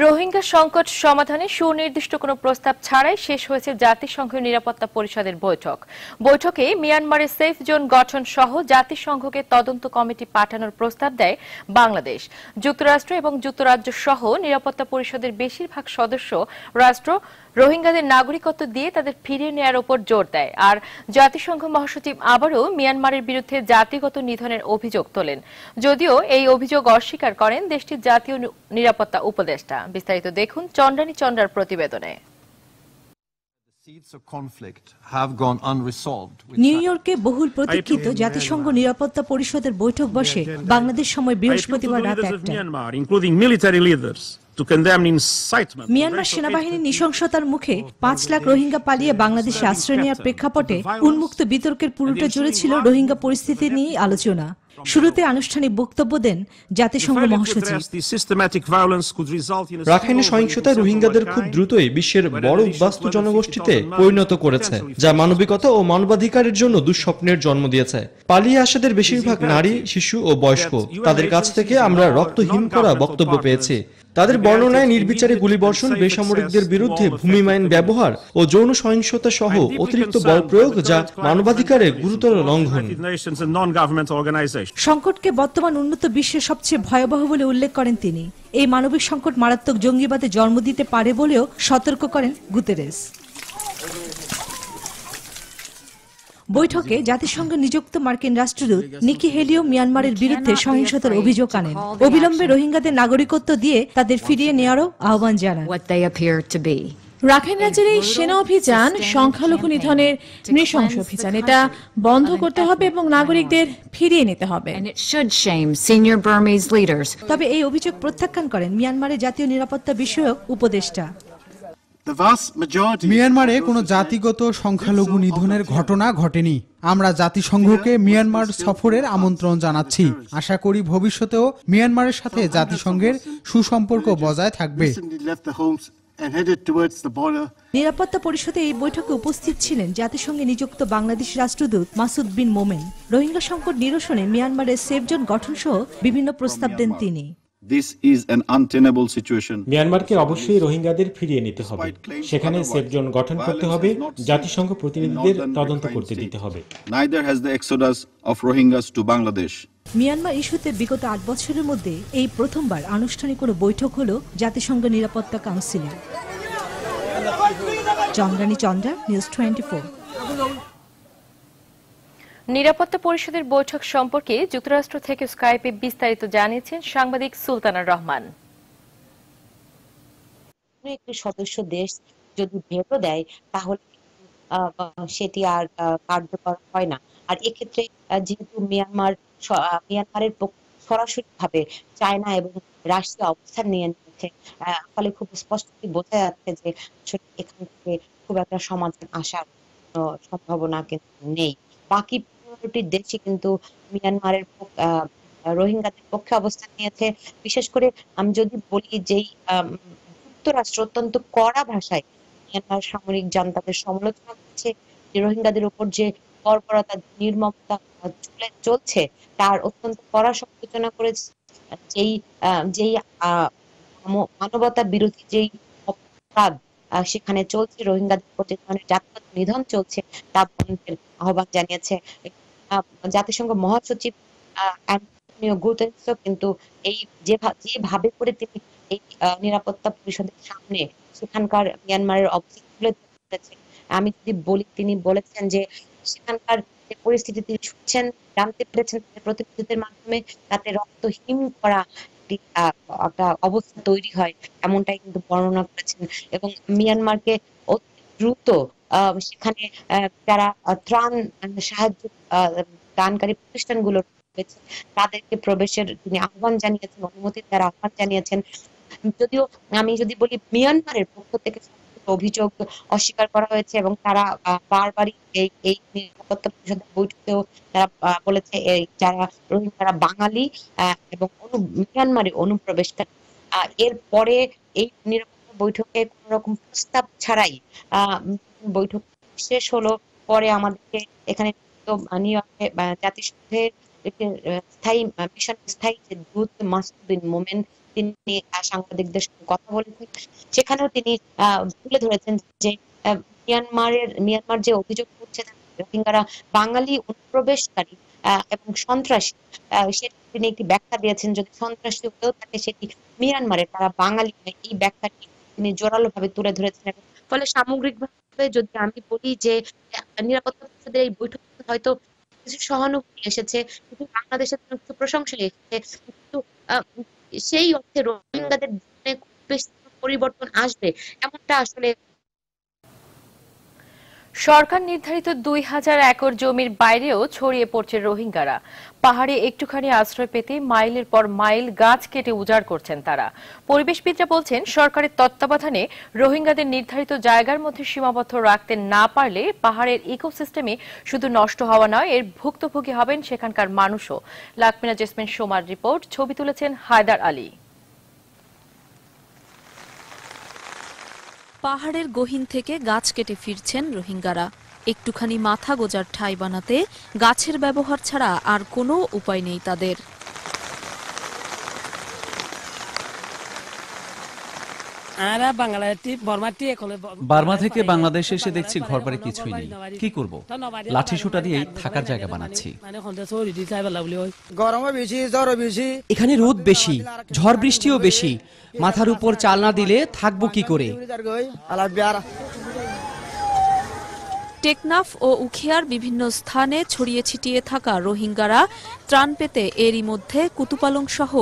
রোহিঙ্গা সংকট সমাধানে সুনির্দিষ্ট কোনো প্রস্তাব ছাড়াই শেষ হয়েছে জাতিসংঘের নিরাপত্তা পরিষদের বৈঠক। বৈঠকে মিয়ানমারের সেফ জোন গঠন সহ জাতিসংঘকে তদন্ত কমিটি পাঠানোর প্রস্তাব দেয় বাংলাদেশ। যুক্তরাষ্ট্র এবং যুক্তরাজ্য সহ নিরাপত্তা পরিষদের বেশিরভাগ সদস্য রাষ্ট্র রোহিঙ্গাদের নাগরিকত্ব দিয়ে তাদের ফিরিয়ে নেয়ার ওপর জোর দেয় আর জাতিসংঘ মহাসচিব আবারও মিয়ানমারের বিরুদ্ধে জাতিগত নিধনের অভিযোগ তোলেন যদিও এই অভিযোগ অস্বীকার করেন দেশটির জাতীয় নিরাপত্তা উপদেষ্টা বিস্তারিত দেখুন চন্দ্রানী চন্দ্রার প্রতিবেদনে নিউ ইয়র্কে বহুল প্রতীক্ষিত জাতিসংঘ নিরাপত্তা পরিষদের বৈঠক বসে বাংলাদেশ সময় বৃহস্পতিবার রাত একটা মিয়ানমার সেনাবাহিনীর নৃশংসতার মুখে পাঁচ লাখ রোহিঙ্গা পালিয়ে বাংলাদেশে আশ্রয় নেওয়ার প্রেক্ষাপটে উন্মুক্ত বিতর্কের পুরোটা জুড়ে ছিল রোহিঙ্গা পরিস্থিতি নিয়ে আলোচনা। শুরুতে আনুষ্ঠানিক বক্তব্য দেন জাতিসংঘ মহাসচিব। address the systematic violence could result in a রাখাইনে spillover সহিংসতায় in রোহিঙ্গাদের খুব দ্রুতই বিশ্বের বড় উদ্বাস্তু জনগোষ্ঠীতে পরিণত করেছে যা মানবিকতা ও মানবাধিকারের জন্য দুঃস্বপ্নের জন্ম দিয়েছে। পালিয়ে আসাদের বেশিরভাগ নারী শিশু ও বয়স্ক। তাদের কাছ থেকে আমরা রক্তহীন করা বক্তব্য পেয়েছি। তাদের বর্ণনায় নির্বিচারে গুলিবর্ষণ বেসামরিকদের বিরুদ্ধে ভূমিমাইন ব্যবহার ও যৌন সহিংসতা সহ অতিরিক্ত বল প্রয়োগ যা মানবাধিকারের গুরুতর লঙ্ঘন. সংকটকে বর্তমান উন্নত বিশ্বের সবচেয়ে ভয়াবহ বলে উল্লেখ করেন তিনি। এই মানবিক সংকট মারাত্মক জঙ্গিবাদে জন্ম দিতে পারে বলেও সতর্ক করেন গুতেরেস। বৈঠকে জাতিসংঘ নিযুক্ত মার্কিন রাষ্ট্রদূত নিকি হেলিও মিয়ানমারের বিরুদ্ধে সহিংসতার অভিযোগ আনেন। অবিলম্বে রোহিঙ্গাদের নাগরিকত্ব দিয়ে তাদের ফিরিয়ে নেওয়ারও আহ্বান জানান. রাখাইন রাজ্যের এই সেনা অভিযান সংখ্যালঘু নিধনের নৃশংস অভিযান। এটা বন্ধ করতে হবে এবং নাগরিকদের ফিরিয়ে নিতে হবে। তবে এই অভিযোগ প্রত্যাখ্যান করেন মিয়ানমারের জাতীয় নিরাপত্তা বিষয়ক উপদেষ্টা। মিয়ানমারে কোনো জাতিগত সংখ্যালঘু নিধনের ঘটনা ঘটেনি। আমরা জাতিসংঘকে মিয়ানমার সফরের আমন্ত্রণ জানাচ্ছি। আশা করি ভবিষ্যতেও মিয়ানমারের সাথে জাতিসংঘের সুসম্পর্ক বজায় থাকবে. নিরাপত্তা পরিষদে এই বৈঠকে উপস্থিত ছিলেন জাতিসংঘে নিযুক্ত বাংলাদেশ রাষ্ট্রদূত মাসুদ বিন মোমেন। রোহিঙ্গা সংকট নিরসনে মিয়ানমারের সেফ জোন গঠন সহ বিভিন্ন প্রস্তাব দেন তিনি। This is an untenable situation. মিয়ানমারকে অবশ্যই রোহিঙ্গাদের ফিরিয়ে নিতে হবে। সেখানে সেফ জোন গঠন করতে হবে জাতিসংঘ প্রতিনিধিদের তদন্ত করতে দিতে হবে। Neither has the exodus of Rohingyas to Bangladesh. Myanmar ইস্যুতে বিগত আট বছরের মধ্যে এই প্রথমবার আনুষ্ঠানিক কোনো বৈঠক হলো জাতিসংঘ নিরাপত্তা কাউন্সিলে চন্দ্রানী চন্দ্রা নিউজ টোয়েন্টি নিরাপত্তা পরিষদের বৈঠক সম্পর্কে যুক্তরাষ্ট্র থেকে স্কাইপে বিস্তারিত জানিয়েছেন সাংবাদিক সুলতানা রহমান। একটি সদস্য দেশ যদি ভেটো দেয়, তাহলে সেটি আর কার্যকর হয় না। আর এক্ষেত্রে যেহেতু মিয়ানমার মিয়ানমারের সরাসরি ভাবে চায়না এবং রাশিয়া অবস্থান নিয়ে নিয়েছে ফলে খুব স্পষ্টই বোঝা যাচ্ছে যে এখান থেকে খুব একটা সমাধান আসার সম্ভাবনা কিন্তু নেই। বাকি পনেরোটি দেশই কিন্তু মিয়ানমারের রোহিঙ্গাদের পক্ষে অবস্থান নিয়েছে। বিশেষ করে আমি যদি বলি যেই যুক্তরাষ্ট্র অত্যন্ত কড়া ভাষায় মিয়ানমার সামরিক জান্তাদের সমালোচনা করছে, যে রোহিঙ্গাদের উপর যে বর্বরতা নির্মমতা চলছে, তার অত্যন্ত কড়া সমালোচনা করেছে। যেই যেই মানবতা বিরোধী যেই অপরাধ সেখানে চলছে, রোহিঙ্গাদের প্রতি নিধন চলছে, তা বন্ধের আহ্বান জানিয়েছে। জাতিসংঘ মহাসচিব কিন্তু এই যে যেভাবে করে তিনি এই নিরাপত্তা পরিষদের সামনে সেখানকার মিয়ানমারের অবস্থা তুলে ধরেছেন। আমি যদি বলি, তিনি বলেছেন যে সেখানকার যে পরিস্থিতি, তিনি শুনছেন, জানতে পেরেছেন প্রতিনিধিদের মাধ্যমে তাতে রক্তহীন করা একটা অবস্থা তৈরি হয়, এমনটাই কিন্তু বর্ণনা করেছেন। এবং মিয়ানমারকে অতি দ্রুত সেখানে যারা ত্রাণ সাহায্য দানকারী প্রতিষ্ঠানগুলো রয়েছে, তাদেরকে প্রবেশের তিনি আহ্বান জানিয়েছেন, অনুমতি দেওয়ার আহ্বান জানিয়েছেন। যদিও আমি যদি বলি, মিয়ানমারের পক্ষ থেকে অভিযোগ অস্বীকার করা হয়েছে এবং তারা বারবারই এই এই নিরাপত্তা পরিষদের বৈঠকেও তারা বলেছে, এই যারা রোহিঙ্গারা বাঙালি এবং অনু, মিয়ানমারে অনুপ্রবেশকারী এরপরে এই নিরাপত্তা বৈঠকে কোন রকম প্রস্তাব ছাড়াই বৈঠক শেষ হলো। পরে আমাদেরকে এখানে নিউ ইয়র্কে জাতিসংঘের স্থায়ী মিশন স্থায়ী যে দূত মোমেন, তিনি সাংবাদিকদের সঙ্গে কথা বলেছেন। সেখানেও তিনি তুলে ধরেছেন যে মিয়ানমারের, মিয়ানমার যে অভিযোগ করছে রোহিঙ্গারা বাঙালি অনুপ্রবেশকারী এবং সন্ত্রাসী সেটা তিনি একটি ব্যাখ্যা দিয়েছেন। যদি সন্ত্রাসী হয়েও থাকে, সেটি মিয়ানমারের তারা বাঙালি এই ব্যাখ্যাটি তিনি জোরালো ভাবে তুলে ধরেছেন ফলে সামগ্রিকভাবে যদি আমি বলি যে নিরাপত্তা পরিষদের এই বৈঠক হয়তো কিছু সহানুভূতি এসেছে কিন্তু বাংলাদেশের কিছু প্রশংসা এসেছে, কিন্তু সেই অর্থে রোহিঙ্গাদের বেশি পরিবর্তন আসবে এমনটা আসলে সরকার নির্ধারিত দুই হাজার একর জমির বাইরেও ছড়িয়ে পড়ছে রোহিঙ্গারা। পাহাড়ে একটুখানি আশ্রয় পেতে মাইলের পর মাইল গাছ কেটে উজাড় করছেন তারা। পরিবেশবিদরা বলছেন, সরকারের তত্ত্বাবধানে রোহিঙ্গাদের নির্ধারিত জায়গার মধ্যে সীমাবদ্ধ রাখতে না পারলে পাহাড়ের ইকোসিস্টেমে শুধু নষ্ট হওয়া নয়, এর ভুক্তভোগী হবেন সেখানকার মানুষও। লাকমিনা জেসমিন সোমার রিপোর্ট, ছবি তুলেছেন হায়দার আলী। পাহাড়ের গহীন থেকে গাছ কেটে ফিরছেন রোহিঙ্গারা। একটুখানি মাথা গোজার ঠাঁই বানাতে গাছের ব্যবহার ছাড়া আর কোনো উপায় নেই তাদের। বার্মা থেকে বাংলাদেশ এসে দেখছি ঘরবাড়ি কিছুই নেই। কি করব? লাঠি সুটা দিয়েই থাকার জায়গা বানাচ্ছি। গরমও বেশি বেশি। এখানে রোদ বেশি ঝড় বৃষ্টিও বেশি। মাথার উপর চাল না দিলে থাকব কি করে? টেকনাফ ও উখিয়ার বিভিন্ন স্থানে ছড়িয়ে ছিটিয়ে থাকা রোহিঙ্গারা ত্রাণ পেতে এরই মধ্যে কুতুপালং সহ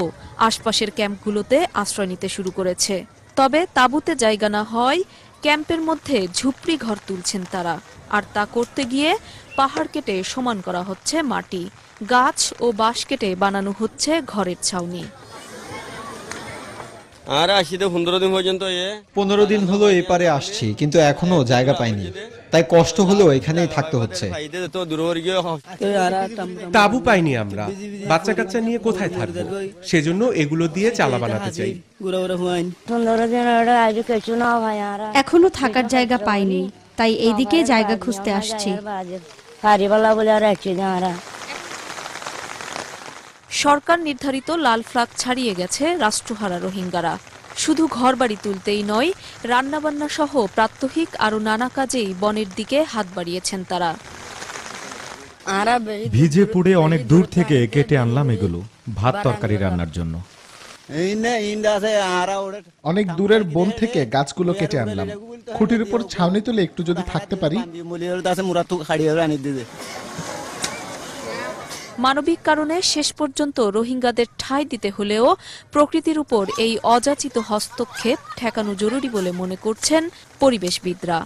আশপাশের ক্যাম্পগুলোতে আশ্রয় নিতে শুরু করেছে। তবে তাঁবুতে জায়গা না হয় ক্যাম্পের মধ্যে ঝুপড়ি ঘর তুলছেন তারা। আর তা করতে গিয়ে পাহাড় কেটে সমান করা হচ্ছে মাটি। গাছ ও বাঁশ কেটে বানানো হচ্ছে ঘরের ছাউনি। আর আসিতে পনেরো দিন পর্যন্ত পনেরো দিন হলো এপারে আসছি কিন্তু এখনও জায়গা পাইনি। তাই কষ্ট হলেও এখানেই থাকতে হচ্ছে। তাবু পাইনি আমরা। বাচ্চা কাচ্চা নিয়ে কোথায় থাকব? সেজন্য এগুলো দিয়ে চালা বানাতে চাই। এখনও থাকার জায়গা পাইনি তাই এইদিকে জায়গা খুঁজতে আসছি। সরকার নির্ধারিত লাল ফ্লাগ ছাড়িয়ে গেছে রাষ্ট্রহারা রোহিঙ্গারা। শুধু ঘরবাড়ি তুলতেই নয় রান্নাবান্না সহ প্রাত্যহিক আরও নানা কাজেই বনের দিকে হাত বাড়িয়েছেন তারা। ভিজে পুড়ে অনেক দূর থেকে কেটে আনলাম এগুলো ভাত তরকারি রান্নার জন্য। অনেক দূরের বন থেকে গাছগুলো কেটে আনলাম। খুঁটির উপর ছাউনি তুলে একটু যদি থাকতে পারি। মানবিক কারণে শেষ পর্যন্ত রোহিঙ্গাদের ঠাঁই দিতে হলেও প্রকৃতির উপর এই অযাচিত হস্তক্ষেপ ঠেকানো জরুরি বলে মনে করছেন পরিবেশবিদরা।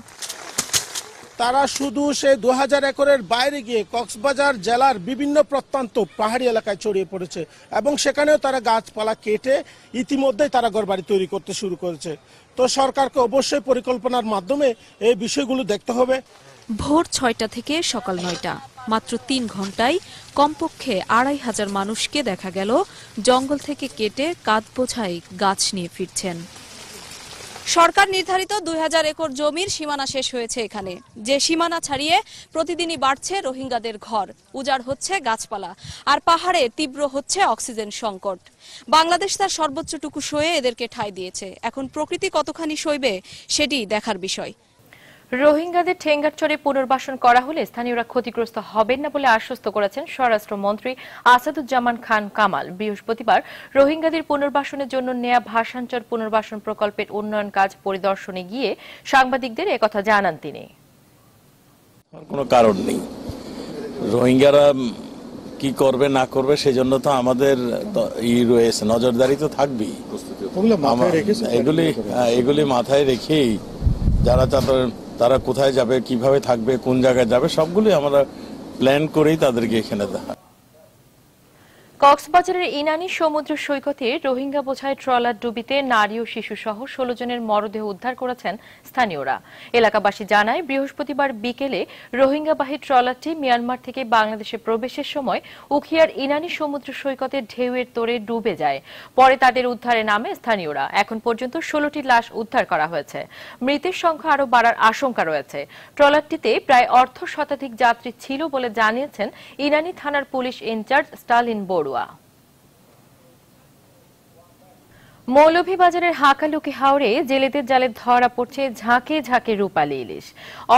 তারা শুধু সে দু হাজার একরের বাইরে গিয়ে কক্সবাজার জেলার বিভিন্ন প্রত্যন্ত পাহাড়ি এলাকায় ছড়িয়ে পড়েছে এবং সেখানেও তারা গাছপালা কেটে ইতিমধ্যেই তারা ঘরবাড়ি তৈরি করতে শুরু করেছে। তো সরকারকে অবশ্যই পরিকল্পনার মাধ্যমে এই বিষয়গুলো দেখতে হবে। ভোর ছয়টা থেকে সকাল নয়টা। মাত্র তিন ঘন্টায় কমপক্ষে আড়াই হাজার মানুষকে দেখা গেল, জঙ্গল থেকে কেটে কাঁধ বোঝাই গাছ নিয়ে ফিরছেন। সরকার নির্ধারিত দুই হাজার একর জমির সীমানা শেষ হয়েছে এখানে। যে সীমানা ছাড়িয়ে প্রতিদিনই বাড়ছে রোহিঙ্গাদের ঘর। উজাড় হচ্ছে গাছপালা আর পাহাড়ে তীব্র হচ্ছে অক্সিজেন সংকট। বাংলাদেশ তার সর্বোচ্চটুকু সয়ে এদেরকে ঠাঁই দিয়েছে। এখন প্রকৃতি কতখানি সইবে সেটি দেখার বিষয়। রোহিঙ্গাদের ঠেঙ্গারচরে পুনর্বাসন করা হলে স্থানীয়রা ক্ষতিগ্রস্ত হবেন না বলে আশ্বস্ত করেছেন স্বরাষ্ট্রমন্ত্রী আসাদুজ্জামান খান কামাল। বৃহস্পতিবার রোহিঙ্গাদের পুনর্বাসনের জন্য নেয়া ভাষাঞ্চর পুনর্বাসন প্রকল্পের উন্নয়ন কাজ পরিদর্শনে গিয়ে সাংবাদিকদের একথা জানান তিনি। কোনো কারণ নেই। রোহিঙ্গারা কি করবে না করবে সেজন্য তো আমাদের ই রয়েছে নজরদারি তো থাকবেই। এগুলি হ্যাঁ, এগুলি মাথায় রেখেই যারা তাদের তারা কোথায় যাবে, কীভাবে থাকবে, কোন জায়গায় যাবে সবগুলি আমরা প্ল্যান করেই তাদেরকে এখানে দেখা। কক্সবাজারের ইনানি সমুদ্র সৈকতে রোহিঙ্গা বোঝায় ট্রলার ডুবিতে নারী ও শিশু সহ ষোলো জনের মরদেহ উদ্ধার করেছেন স্থানীয়রা। এলাকাবাসী জানায়, বৃহস্পতিবার বিকেলে রোহিঙ্গাবাহী ট্রলারটি মিয়ানমার থেকে বাংলাদেশে প্রবেশের সময় উখিয়ার ইনানি সমুদ্র সৈকতে ঢেউয়ের তোড়ে ডুবে যায়। পরে তাদের উদ্ধারে নামে স্থানীয়রা। এখন পর্যন্ত ষোলোটি লাশ উদ্ধার করা হয়েছে। মৃতের সংখ্যা আরও বাড়ার আশঙ্কা রয়েছে। ট্রলারটিতে প্রায় অর্ধ শতাধিক যাত্রী ছিল বলে জানিয়েছেন ইনানি থানার পুলিশ ইনচার্জ স্টালিন বড়ুয়া। মৌলভীবাজারের হাকালুকি হাওড়ে জেলেদের জালে ধরা পড়ছে ঝাঁকে ঝাঁকে রূপালী ইলিশ।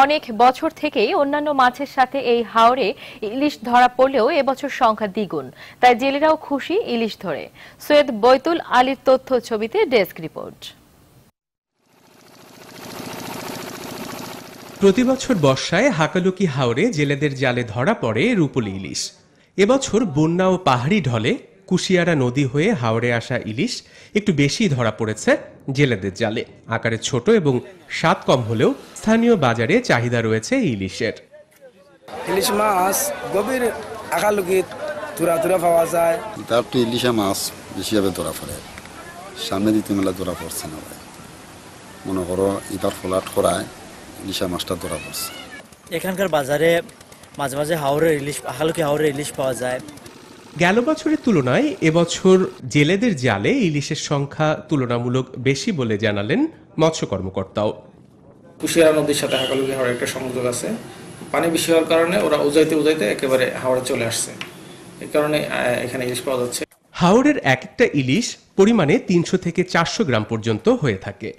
অনেক বছর থেকেই অন্যান্য মাছের সাথে এই হাওড়ে ইলিশ ধরা পড়লেও এবছর সংখ্যা দ্বিগুণ। তাই জেলেরাও খুশি ইলিশ ধরে। সৈয়দ বৈতুল আলীর তথ্য ছবিতে ডেস্ক রিপোর্ট। প্রতিবছর বর্ষায় হাকালুকি হাওরে জেলেদের জালে ধরা পড়ে রূপলি ইলিশ। এবছর বন্যা ও পাহাড়ি ঢলে কুশিয়ারা নদী হয়ে হাওড়ে আসা ইলিশ একটু বেশি ধরা পড়েছে জেলেদের জালে। আকারে ছোট এবং স্বাদ কম হলেও স্থানীয় বাজারে চাহিদা রয়েছে ইলিশের। ইলিশ মাছ গভীর আকালুকি তুরা তুরা পাওয়া যায়। তারপরে ইলিশা মাছ বেশিভাবে ধরা পড়ে। সামনে দিতে মেলা ধরা পড়ছে না ভাই। মনে করো এবার ফলাট করায় ইলিশা মাছটা ধরা পড়ছে। এখানকার বাজারে মাঝে মাঝে হাওড়ের ইলিশ হালকি হাওড়ের ইলিশ পাওয়া যায়। গেল বছরের তুলনায় এবছর জেলেদের জালে ইলিশের সংখ্যা তুলনামূলক বেশি বলে জানালেন মৎস্য কর্মকর্তাও। কুশিয়ারা নদীর সাথে হাকালুকি হাওড়ের একটা সংযোগ আছে। পানি বেশি হওয়ার কারণে ওরা উজাইতে উজাইতে একেবারে হাওড়ে চলে আসছে। এই কারণে এখানে ইলিশ পাওয়া যাচ্ছে। হাওড়ের এক একটা ইলিশ পরিমাণে তিনশো থেকে চারশো গ্রাম পর্যন্ত হয়ে থাকে।